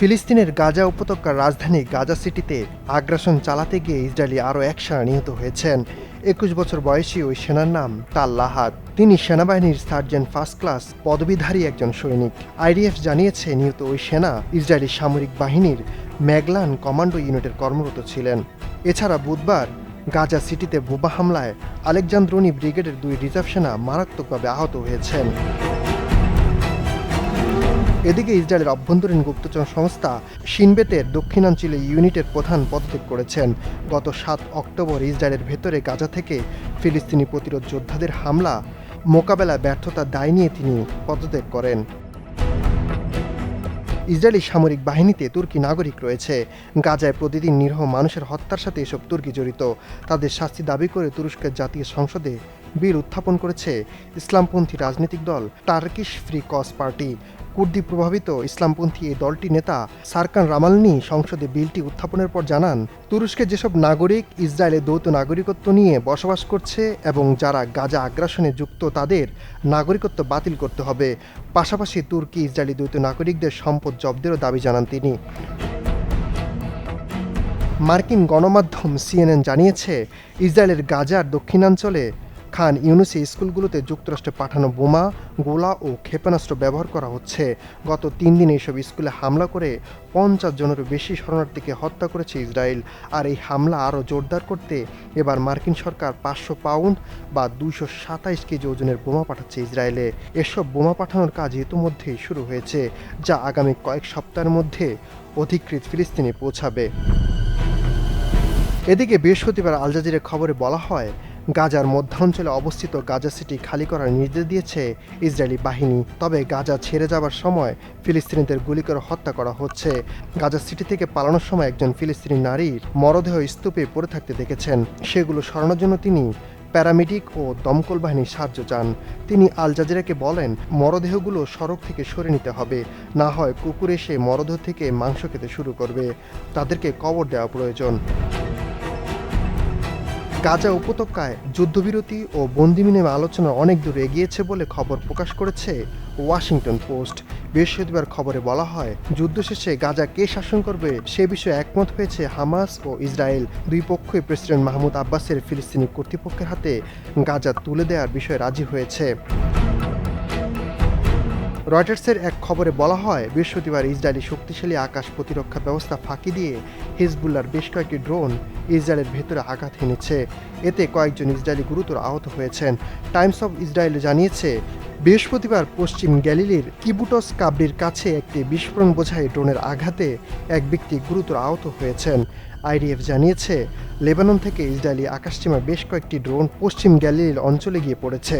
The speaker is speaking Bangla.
ফিলিস্তিনের গাজা উপত্যকার রাজধানী গাজা সিটিতে আগ্রাসন চালাতে গিয়ে ইসরায়েলি আরও এক সেনা নিহত হয়েছেন। একুশ বছর বয়সী ওই সেনার নাম তাল লাহাদ তিনি সেনাবাহিনীর সার্জেন্ট ফার্স্ট ক্লাস পদবীধারী একজন সৈনিক। আইডিএফ জানিয়েছে, নিহত ওই সেনা ইসরায়েলি সামরিক বাহিনীর ম্যাগলান কমান্ডো ইউনিটের কর্মরত ছিলেন। এছাড়া বুধবার গাজা সিটিতে বোবা হামলায় আলেকজান্দ্রনি ব্রিগেডের দুই রিজার্ভ সেনা মারাত্মকভাবে আহত হয়েছেন। এদিকে ইসরায়েলের অভ্যন্তরীণ গুপ্তচর সংস্থা সিনবেতের দক্ষিণাঞ্চলে ইউনিটের প্রধান পদত্যাগ করেছেন। গত সাত অক্টোবর ইসরায়েলের ভেতরে গাজা থেকে ফিলিস্তিনি প্রতিরোধ যোদ্ধাদের হামলা মোকাবেলায় ব্যর্থতার দায় নিয়ে তিনি পদত্যাগ করেন। ইসরায়েলি সামরিক বাহিনীতে তুর্কি নাগরিক রয়েছে। গাজায় প্রতিদিন নিরহ মানুষের হত্যার সাথে এসব তুর্কি জড়িত। তাদের শাস্তি দাবি করে তুরস্কের জাতীয় সংসদে বিল উত্থাপন করেছে ইসলামপন্থী রাজনৈতিক দল টার্কিশ ফ্রি কস পার্টি। কুর্দি প্রভাবিত ইসলামপন্থী এই দলটি নেতা সারকান রামালনি সংসদে বিলটি উত্থাপনের পর জানান, তুরস্কে যেসব নাগরিক ইসরায়েলে দ্বৈত নাগরিকত্ব নিয়ে বসবাস করছে এবং যারা গাজা আগ্রাসনে যুক্ত তাদের নাগরিকত্ব বাতিল করতে হবে। পাশাপাশি তুর্কি ইসরায়েলি দ্বৈত নাগরিকদের সম্পদ জব্দেরও দাবি জানান তিনি। মার্কিন গণমাধ্যম সিএনএন জানিয়েছে, ইসরায়েলের গাজার দক্ষিণাঞ্চলে খান ইউনুসি স্কুলগুলোতে যুক্তরাষ্ট্রে পাঠানো বোমা, গোলা ও ক্ষেপণাস্ত্র ব্যবহার করা হচ্ছে। গত তিন দিনে এইসব স্কুলে হামলা করে পঞ্চাশ জনেরও বেশি শরণার্থীকে হত্যা করেছে ইসরায়েল। আর এই হামলা আরও জোরদার করতে এবার মার্কিন সরকার পাঁচশো পাউন্ড বা দুইশো সাতাইশ কেজি ওজনের বোমা পাঠাচ্ছে ইসরায়েলে। এসব বোমা পাঠানোর কাজ ইতিমধ্যেই শুরু হয়েছে, যা আগামী কয়েক সপ্তাহের মধ্যে অধিকৃত ফিলিস্তিনে পৌঁছাবে। এদিকে বৃহস্পতিবার আল জাজিরের খবরে বলা হয় গাজার মধ্যাঞ্চলে অবস্থিত গাজা সিটি খালি করার নির্দেশ দিয়েছে ইসরায়েলি বাহিনী। তবে গাজা ছেড়ে যাবার সময় ফিলিস্তিনিদের গুলি করে হত্যা করা হচ্ছে। গাজা সিটি থেকে পালানোর সময় একজন ফিলিস্তিনি নারীর মরদেহ স্তূপে পড়ে থাকতে দেখেছেন। সেগুলো সরানোর জন্য তিনি প্যারামেডিক ও দমকল বাহিনীর সাহায্য চান। তিনি আল জাজিরাকে বলেন, মরদেহগুলো সড়ক থেকে সরে নিতে হবে। না হয় কুকুর এসে মরদেহ থেকে মাংস খেতে শুরু করবে। তাদেরকে কবর দেওয়া প্রয়োজন। গাজা উপত্যকায় যুদ্ধবিরতি ও বন্দি বিনিময় আলোচনা অনেক দূর এগিয়েছে বলে খবর প্রকাশ করেছে ওয়াশিংটন পোস্ট। বৃহস্পতিবার খবরে বলা হয়, যুদ্ধ শেষে গাজা কে শাসন করবে সে বিষয়ে একমত হয়েছে হামাস ও ইসরায়েল। দুই পক্ষই প্রেসিডেন্ট মাহমুদ আব্বাসের ফিলিস্তিনি কর্তৃপক্ষের হাতে গাজা তুলে দেওয়ার বিষয়ে রাজি হয়েছে। রয়টার্সের এক খবরে বলা হয়, বৃহস্পতিবার ইসরায়েলি শক্তিশালী আকাশ প্রতিরক্ষা ব্যবস্থা ফাঁকি দিয়ে হিজবুল্লার বেশ কয়েকটি ড্রোন ইসরায়েলের ভেতরে আঘাত হেনেছে। এতে কয়েকজন ইসরায়েলি গুরুতর আহত হয়েছেন। টাইমস অফ ইসরায়েল জানিয়েছে, বৃহস্পতিবার পশ্চিম গ্যালিলির কিবুটস কাবরির কাছে একটি বিস্ফোরণ বোঝাই ড্রোনের আঘাতে এক ব্যক্তি গুরুতর আহত হয়েছেন। আইডিএফ জানিয়েছে, লেবানন থেকে ইসরায়েলি আকাশসীমার বেশ কয়েকটি ড্রোন পশ্চিম গ্যালিলির অঞ্চলে গিয়ে পড়েছে।